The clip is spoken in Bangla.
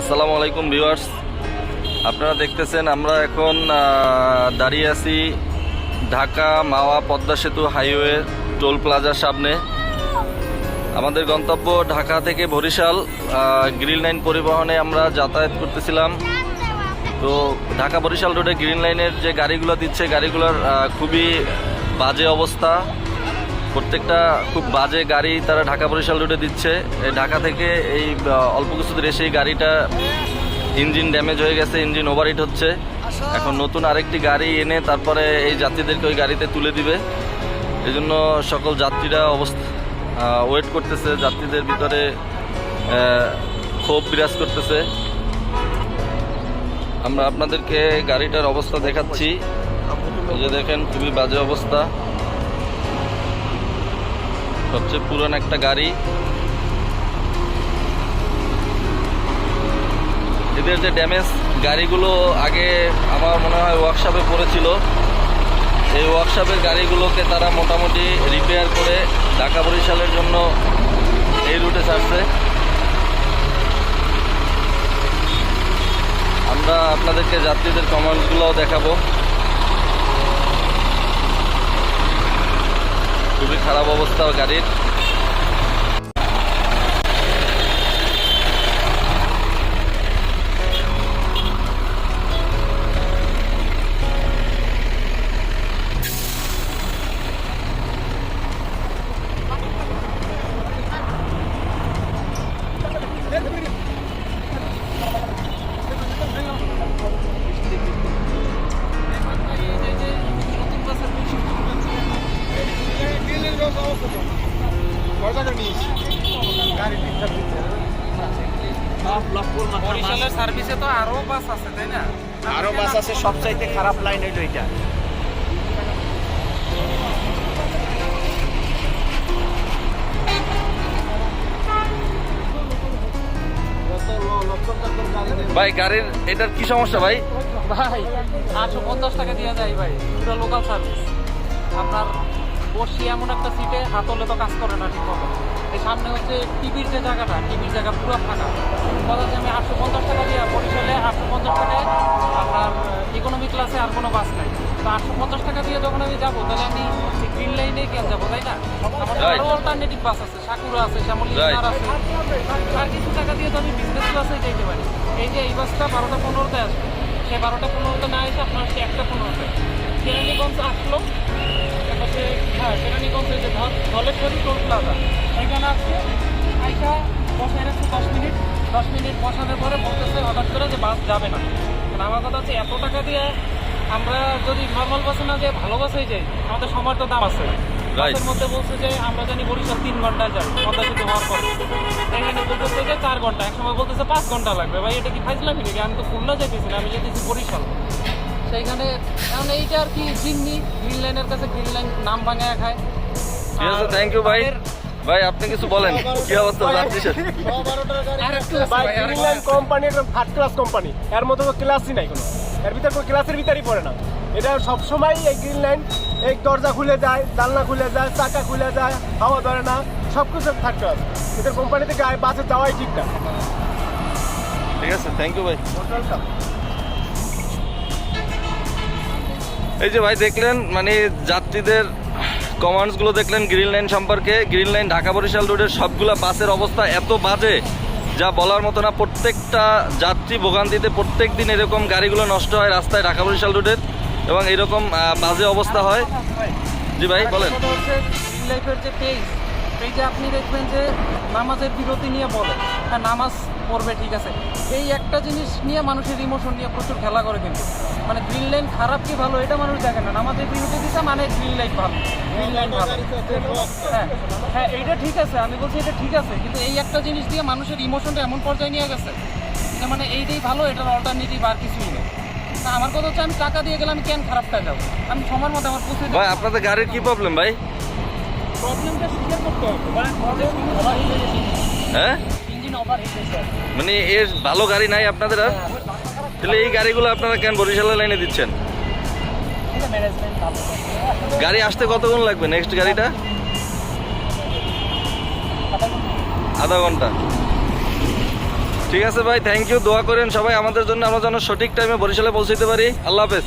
আসসালামু আলাইকুম, ভিউয়ার্স। আপনারা দেখতেছেন, আমরা এখন দাঁড়িয়ে আছি ঢাকা মাওয়া পদ্মা সেতু হাইওয়ে টোল প্লাজার সামনে। আমাদের গন্তব্য ঢাকা থেকে বরিশাল গ্রিন লাইন পরিবহনে আমরা যাতায়াত করতেছিলাম। তো ঢাকা বরিশাল রোডে গ্রিন লাইনের যে গাড়িগুলো দিচ্ছে, গাড়িগুলোর খুবই বাজে অবস্থা। প্রত্যেকটা খুব বাজে গাড়ি তারা ঢাকা বরিশাল রোডে দিচ্ছে। এই ঢাকা থেকে এই অল্প কিছু দূরে এসে গাড়িটা ইঞ্জিন ড্যামেজ হয়ে গেছে ইঞ্জিন ওভারহিট হচ্ছে। এখন নতুন আরেকটি গাড়ি এনে তারপরে এই যাত্রীদেরকে ওই গাড়িতে তুলে দিবে। এই জন্য সকল যাত্রীরা অবস্থা ওয়েট করতেছে, যাত্রীদের ভিতরে ক্ষোভ বিরাজ করতেছে। আমরা আপনাদেরকে গাড়িটার অবস্থা দেখাচ্ছি। যে দেখেন, খুবই বাজে অবস্থা। সবচেয়ে পুরান একটা গাড়ি। এদের যে ড্যামেজ গাড়িগুলো আগে আমার মনে হয় ওয়ার্কশপে পড়েছিল। এই ওয়ার্কশপের গাড়িগুলোকে তারা মোটামুটি রিপেয়ার করে ঢাকা বরিশালের জন্য এই রুটে ছাড়ছে। আমরা আপনাদেরকে যাত্রীদের কমেন্টসগুলোও দেখাবো। খুবই খারাপ অবস্থা গাড়ির। বরিশালের সার্ভিসে তো আরও বাস আছে তাই না? আরও বাস আছে সবচাইতে খারাপ লাইন হইল এটা ভাই গাড়ির এটার কি সমস্যা ভাই? ভাই আটশো পঞ্চাশ টাকা দিয়ে যায় ভাই। পুরো লোকাল সার্ভিস বসি এমন একটা সিটে হাতলে তো কাজ করে না ঠিক মতো এই সামনে হচ্ছে টিভির যে জায়গাটা টিভির জায়গা পুরো ফাঁকা। কথা হচ্ছে আমি আটশো পঞ্চাশ টাকা দিয়ে বরিশালে আটশো পঞ্চাশ টাকায় আপনার ইকোনমি ক্লাসে আর কোনো বাস নাই। তো আটশো পঞ্চাশ টাকা দিয়ে যখন আমি যাব তাহলে আমি গ্রিন লাইনে কেন যাব তাই না? আমার Right. আরও অল্টারনেটিভ বাস আছে সাকুরা আছে শ্যামলী আছে। আর কিছু টাকা দিয়ে তো আমি বিজনেস ক্লাসে যেতে পারি। এই যে এই বাসটা বারোটা পনেরোতে আসবে। সে বারোটা পনেরোতে না এসে আপনার সে একটা পনেরোতে। কেরানীগঞ্জ আসলো হ্যাঁ কেরানীগঞ্জ যে ধলেশ্বরী টোল প্লাজা? এখানে আসছে আইসা বসায় রাখছে দশ মিনিট। দশ মিনিট বসানোর পরে বলতেছে হঠাৎ করে যে বাস যাবে না। কারণ আমার কথা হচ্ছে এত টাকা দিয়ে আমরা যদি নর্মাল বাসে না যাই ভালো বাসে যাই আমাদের সময় তো দাম আছে। বাসের মধ্যে বলছে যে আমরা জানি বরিশাল তিন ঘন্টায় যাই পদ্মা সেতু হওয়ার পর। এখানে বলতেছে যে চার ঘণ্টা। এক সময় বলতেছে পাঁচ ঘণ্টা লাগবে। ভাই এটা কি ফাইজলামি নাকি? আমি তো খুলনা যাইতেছি না আমি যেতেছি বরিশাল। সেইখানে এখন এইটা আর কি জিম্মি গ্রিন লাইনের কাছে গ্রিন লাইন নাম ভাঙায় খায় ঠিক আছে থ্যাংক ইউ ভাই। ভাই আপনি কিছু বলেন কি অবস্থা যাত্রী সাথে আর একটু আছে ভাই ভাই, আর একটু গ্রিনল্যান্ড আছে। কোম্পানি একটা থার্ড ক্লাস কোম্পানি এর মধ্যে তো ক্লাসই নাই কোনো। এর ভিতরে কোনো ক্লাসের ভিতরেই পড়ে না। এটা সবসময় এই গ্রিনল্যান্ড এই দরজা খুলে যায় জানলা খুলে যায় চাকা খুলে যায় হাওয়া ধরে না সব কিছু থার্ড ক্লাস এদের কোম্পানিতে গায়ে বাসে যাওয়াই ঠিক না। ঠিক আছে থ্যাংক ইউ ভাই। এই যে ভাই দেখলেন মানে যাত্রীদের কমান্ডসগুলো দেখলেন গ্রিন লাইন সম্পর্কে। গ্রিন লাইন ঢাকা বরিশাল রোডের সবগুলা বাসের অবস্থা এত বাজে, যা বলার মতো না, প্রত্যেকটা যাত্রী ভোগান্তিতে প্রত্যেক দিন এরকম গাড়িগুলো নষ্ট হয় রাস্তায় ঢাকা বরিশাল রোডের এবং এরকম বাজে অবস্থা হয়। জি ভাই, বলেন। আপনি দেখবেন যে নামাজের বিরতি নিয়ে বলেন হ্যাঁ নামাজ পড়বে ঠিক আছে? এই একটা জিনিস নিয়ে মানুষের ইমোশন নিয়ে প্রচুর খেলা করে কিন্তু। মানে গ্রিন লাইন খারাপ কি ভালো এটা মানুষ দেখে না। নামাজের বিরতি দিতে মানে গ্রিন লাইন ভালো। গ্রিন লাইন ভালো। হ্যাঁ হ্যাঁ এইটা ঠিক আছে আমি বলছি এটা ঠিক আছে। কিন্তু এই একটা জিনিস দিয়ে মানুষের ইমোশনটা এমন পর্যায়ে নিয়ে গেছে যে মানে এইটাই ভালো এটার অল্টারনেটিভ আর কিছুই নেই। আমার কথা হচ্ছে আমি টাকা দিয়ে গেলে আমি কেন খারাপটা যাব? আমি সময়ের মধ্যে আমার পৌঁছে ভাই আপনাদের গাড়ির কি প্রবলেম ভাই? প্রবলেমটা স্বীকার করতে হবে। হয়ে? হ্যাঁ মানে এর ভালো গাড়ি নাই আপনাদের আর? তাহলে এই গাড়িগুলো আপনারা কেন বরিশালের লাইনে দিচ্ছেন? গাড়ি আসতে কতক্ষণ লাগবে নেক্সট গাড়িটা? আধা ঘণ্টা। ঠিক আছে ভাই থ্যাংক ইউ দোয়া করেন সবাই আমাদের জন্য আমরা যেন সঠিক টাইমে বরিশালে পৌঁছাতে পারি। আল্লাহ হাফেজ।